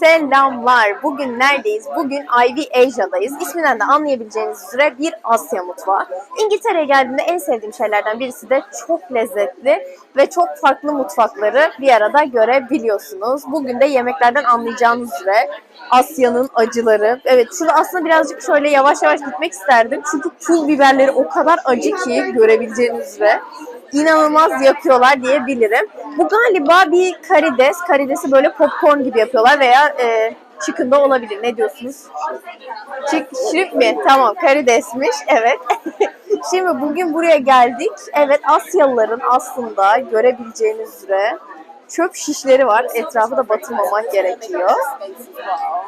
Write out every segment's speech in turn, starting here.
Selamlar. Bugün neredeyiz? Bugün Ivy Asia'dayız. İsminden de anlayabileceğiniz üzere bir Asya mutfağı. İngiltere'ye geldiğimde en sevdiğim şeylerden birisi de çok lezzetli ve çok farklı mutfakları bir arada görebiliyorsunuz. Bugün de yemeklerden anlayacağınız üzere Asya'nın acıları. Evet şunu aslında birazcık şöyle yavaş yavaş gitmek isterdim. Çünkü pul biberleri o kadar acı ki görebileceğiniz üzere inanılmaz yakıyorlar diyebilirim. Bu galiba bir karides. Karidesi böyle popcorn gibi yapıyorlar veya e, chicken'da olabilir. Ne diyorsunuz? Chick, shrimp mi? Tamam karidesmiş. Evet. Şimdi bugün buraya geldik. Evet Asyalıların aslında görebileceğiniz üzere çöp şişleri var. Etrafı da batırmamak gerekiyor.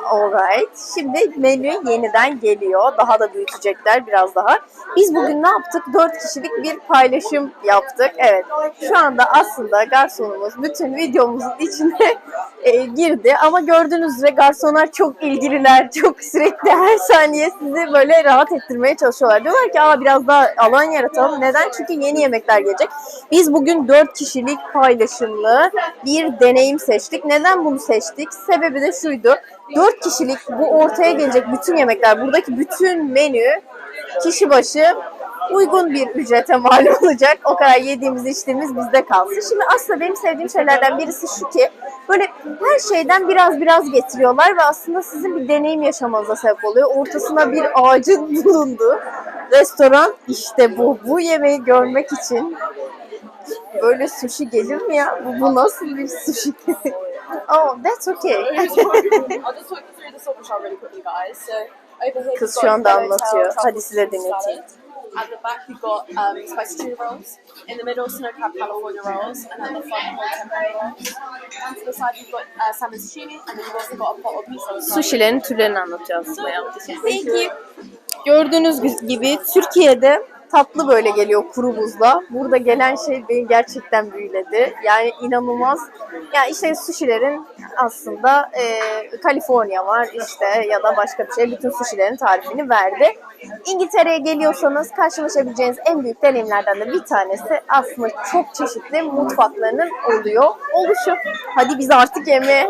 Alright. Şimdi menü yeniden geliyor. Daha da büyütecekler biraz daha. Biz bugün ne yaptık? 4 kişilik bir paylaşım yaptık. Evet. Şu anda aslında garsonumuz bütün videomuzun içine e, girdi. Ama gördüğünüz üzere garsonlar çok ilgililer. Çok sürekli her saniye sizi böyle rahat ettirmeye çalışıyorlar. Diyorlar ki Aa, biraz daha alan yaratalım. Neden? Çünkü yeni yemekler gelecek. Biz bugün 4 kişilik paylaşımlı bir deneyim seçtik. Neden bunu seçtik? Sebebi de şuydu. 4 kişilik bu ortaya gelecek bütün yemekler, buradaki bütün menü kişi başı uygun bir ücrete mal olacak. O kadar yediğimiz içtiğimiz bizde kalsın. Şimdi aslında benim sevdiğim şeylerden birisi şu ki böyle her şeyden biraz biraz getiriyorlar ve aslında sizin bir deneyim yaşamanıza sebep oluyor. Ortasına bir ağacın bulunduğu restoran işte bu. Bu yemeği görmek için böyle sushi gelir mi ya? Bu, bu nasıl bir sushi? oh, that's okay. Here Kız şu anda anlatıyor. Hadi size dinleteyim. At the back you've got um, spicy tuna rolls. In the middle, snow crab California rolls, and at the front, tempura rolls. And to the side you've got uh, salmon sashimi, and then you've also got a pot of miso. Sushi'lerin türlerini anlatıyor aslında şey. Peki. Gördüğünüz gibi Türkiye'de tatlı böyle geliyor kuru buzla. Burada gelen şey beni gerçekten büyüledi. Yani inanılmaz. Yani işte sushilerin aslında e, Kaliforniya var işte ya da başka bir şey. Bütün sushilerin tarifini verdi. İngiltere'ye geliyorsanız karşılaşabileceğiniz en büyük deneyimlerden de bir tanesi aslında çok çeşitli mutfaklarının oluyor oluşu. Hadi biz artık yemeğe